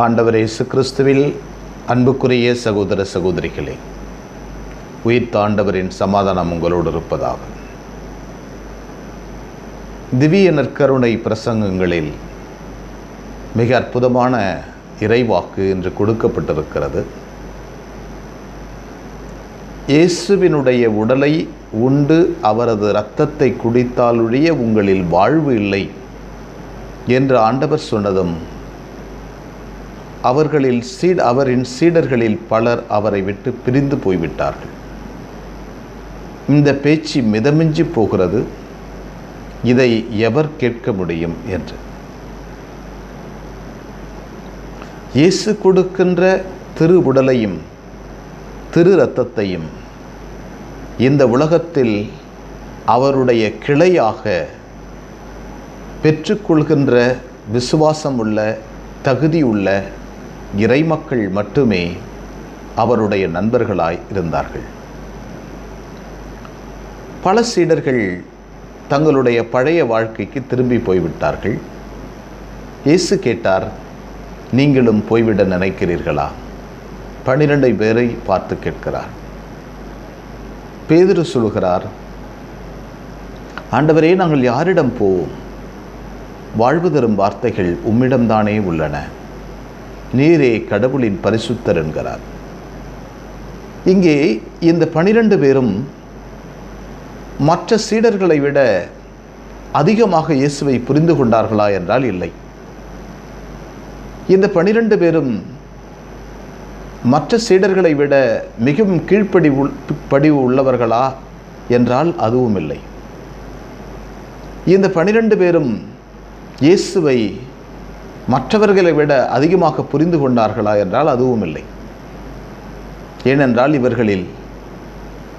ஆண்டவர் இயேசு கிறிஸ்துவில் அன்புக்குரிய சகோதர சகோதரிகளே உயிர்த்தாண்டவரின் சமாதானம் உங்களோடு இருப்பதாகும் திவ்ய நற்கருணை பிரசங்கங்களில் மிக அற்புதமான இறைவாக்கு என்று கொடுக்கப்பட்டிருக்கிறது. இயேசுவினுடைய உடலை உண்டு அவரது இரத்தத்தை குடித்தாலொழிய உங்களில் வாழ்வு இல்லை என்று ஆண்டவர் சொன்னதும் அவர்களில் சீட் அவரின் சீடர்களில் பலர் அவரை விட்டு பிரிந்து போய்விட்டார்கள். இந்த பேச்சு மிதமிஞ்சி போகிறது. இதை எவர் கேட்க முடியும் என்று. இயேசு கொடுக்கின்ற திரு உடலையும் திரு ரத்தத்தையும் இந்த உலகத்தில் அவருடைய கிளையாக பெற்றுக்கொள்கின்ற விசுவாசம் உள்ள தகுதியுள்ள இறைமக்கள் மட்டுமே அவருடைய நண்பர்களாய் இருந்தார்கள். பல சீடர்கள் தங்களுடைய பழைய வாழ்க்கைக்கு திரும்பி போய்விட்டார்கள். இயேசு கேட்டார் நீங்களும் போய்விட நினைக்கிறீர்களா? பன்னிரண்டு பேரை பார்த்து கேட்கிறார். பேதிரு சொல்கிறார் ஆண்டவரே நாங்கள் யாரிடம் போவோம்? வாழ்வு தரும் வார்த்தைகள் உம்மிடம்தானே உள்ளன. நீரே கடவுளின் பரிசுத்தர் என்கிறார். இங்கே இந்த பனிரெண்டு பேரும் மற்ற சீடர்களை விட அதிகமாக இயேசுவை புரிந்து கொண்டார்களா என்றால் இல்லை. இந்த பனிரெண்டு பேரும் மற்ற சீடர்களை விட மிகவும் கீழ்ப்படி படிவு உள்ளவர்களா என்றால் அதுவும் இல்லை. இந்த பனிரெண்டு பேரும் இயேசுவை மற்றவர்களை விட அதிகமாக புரிந்து கொண்டார்களா என்றால் அதுவும் இல்லை. ஏனென்றால் இவர்களில்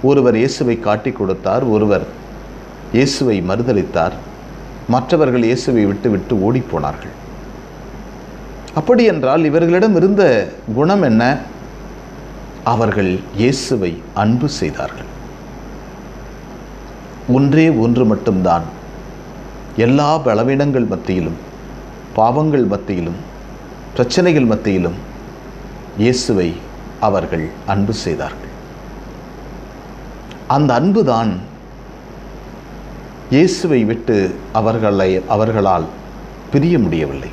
ஒருவர் இயேசுவை காட்டி கொடுத்தார் ஒருவர் இயேசுவை மறுதளித்தார் மற்றவர்கள் இயேசுவை விட்டு விட்டு ஓடிப்போனார்கள் அப்படி என்றால் இவர்களிடம் இருந்த குணம் என்ன? அவர்கள் இயேசுவை அன்பு செய்தார்கள். ஒன்றே ஒன்று மட்டும்தான். எல்லா பலவீனங்கள் மத்தியிலும் பாவங்கள் மத்தியிலும் பிரச்சனைகள் மத்தியிலும் இயேசுவை அவர்கள் அன்பு செய்தார்கள். அந்த அன்புதான் இயேசுவை விட்டு அவர்களை அவர்களால் பிரிய முடியவில்லை.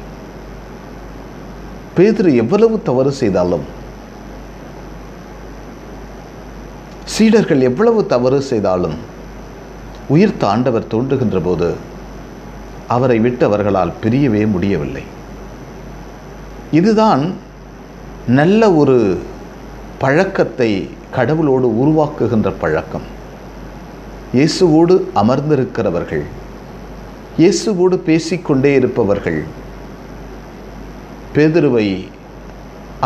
பேதிரு எவ்வளவு தவறு செய்தாலும் சீடர்கள் எவ்வளவு தவறு செய்தாலும் உயிர்த்த ஆண்டவர் தோன்றுகின்ற போது அவரை விட்டு அவர்களால் பிரியவே முடியவில்லை. இதுதான் நல்ல ஒரு பழக்கத்தை கடவுளோடு உருவாக்குகின்ற பழக்கம். இயேசுவோடு அமர்ந்திருக்கிறவர்கள் இயேசுவோடு பேசிக்கொண்டே இருப்பவர்கள். பேதுருவை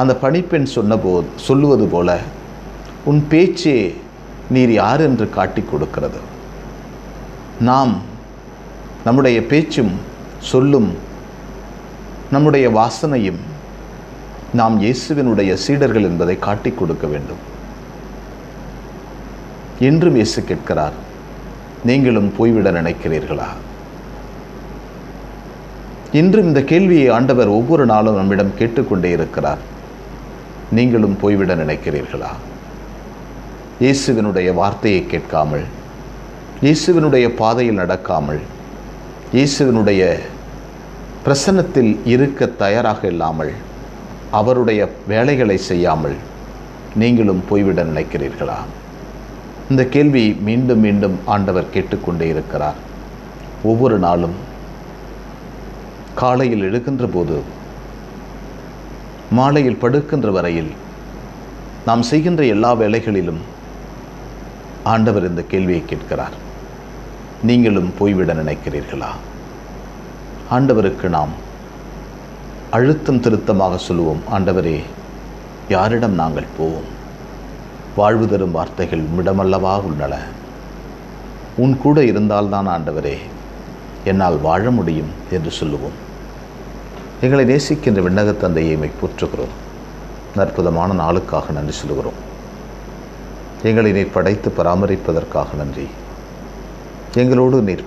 அந்த பணிப்பெண் சொன்னபோது சொல்லுவது போல உன் பேச்சே நீர் யார் என்று காட்டிக் கொடுக்கிறது? நாம் நம்முடைய பேச்சும் சொல்லும் நம்முடைய வாசனையும் நாம் இயேசுவினுடைய சீடர்கள் என்பதை காட்டிக் கொடுக்க வேண்டும். என்றும் இயேசு கேட்கிறார் நீங்களும் போய்விட நினைக்கிறீர்களா? இன்றும் இந்த கேள்வியை ஆண்டவர் ஒவ்வொரு நாளும் நம்மிடம் கேட்டுக்கொண்டே இருக்கிறார் நீங்களும் போய்விட நினைக்கிறீர்களா? இயேசுவினுடைய வார்த்தையை கேட்காமல் இயேசுவினுடைய பாதையில் நடக்காமல் இயேசுவினுடைய பிரசன்னத்தில் இருக்க தயாராக இல்லாமல் அவருடைய வேலைகளை செய்யாமல் நீங்களும் போய்விட நினைக்கிறீர்களா? இந்த கேள்வி மீண்டும் மீண்டும் ஆண்டவர் கேட்டுக்கொண்டே இருக்கிறார். ஒவ்வொரு நாளும் காலையில் எழுகின்ற போது மாலையில் படுக்கின்ற வரையில் நாம் செய்கின்ற எல்லா வேலைகளிலும் ஆண்டவர் இந்த கேள்வியை கேட்கிறார். நீங்களும் போய்விட நினைக்கிறீர்களா? ஆண்டவருக்கு நாம் அழுத்தம் திருத்தமாக சொல்லுவோம் ஆண்டவரே யாரிடம் நாங்கள் போவோம்? வாழ்வு தரும் வார்த்தைகள் உம்மிடமல்லவா உள்ளன? உன் கூட இருந்தால்தான் ஆண்டவரே என்னால் வாழ முடியும் என்று சொல்லுவோம். எங்களை நேசிக்கின்ற விண்ணக தந்தையை போற்றுகிறோம். அற்புதமான நாளுக்காக நன்றி சொல்கிறோம் எங்களை நீர் படைத்து பராமரிப்பதற்காக நன்றி. எங்களோடு நீர்.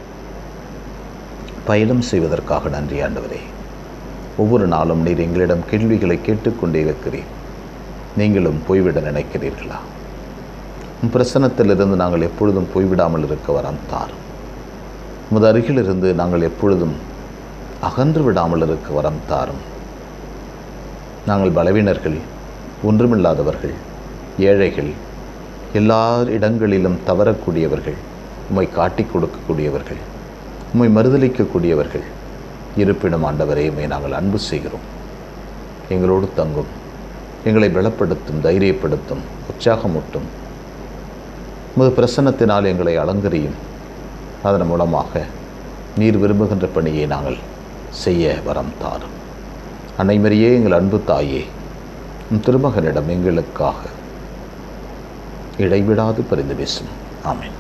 பயணம் செய்வதற்காக நன்றி ஆண்டவரே. ஒவ்வொரு நாளும் நீர் எங்களிடம் கேள்விகளை கேட்டுக்கொண்டே இருக்கிறீர். நீங்களும் போய்விட நினைக்கிறீர்களா? பிரசனத்திலிருந்து நாங்கள் எப்பொழுதும் போய்விடாமல் இருக்க வரம் தார். உமது அருகிலிருந்து நாங்கள் எப்பொழுதும் அகன்று விடாமல் இருக்க வரம் தாரும். நாங்கள் பலவீனர்கள் ஒன்றுமில்லாதவர்கள் ஏழைகள் எல்லா இடங்களிலும் தவறக்கூடியவர்கள் உம்மை காட்டிக் கொடுக்கக்கூடியவர்கள் உம்மை மறுதளிக்கக்கூடியவர்கள் இருப்பிடம் ஆண்டவரே நாங்கள் அன்பு செய்கிறோம். எங்களோடு தங்கும் எங்களை பலப்படுத்தும் தைரியப்படுத்தும் உற்சாகமூட்டும். உமது பிரசன்னத்தினால் எங்களை அலங்கரியும். அதன் மூலமாக நீர் விரும்புகின்ற பணியை நாங்கள் செய்ய வரம் தாரும். அனைவரையே எங்கள் அன்பு தாயே உம் திருமகனிடம் எங்களுக்காக இடைவிடாது பரிந்து பேசும். ஆமேன்.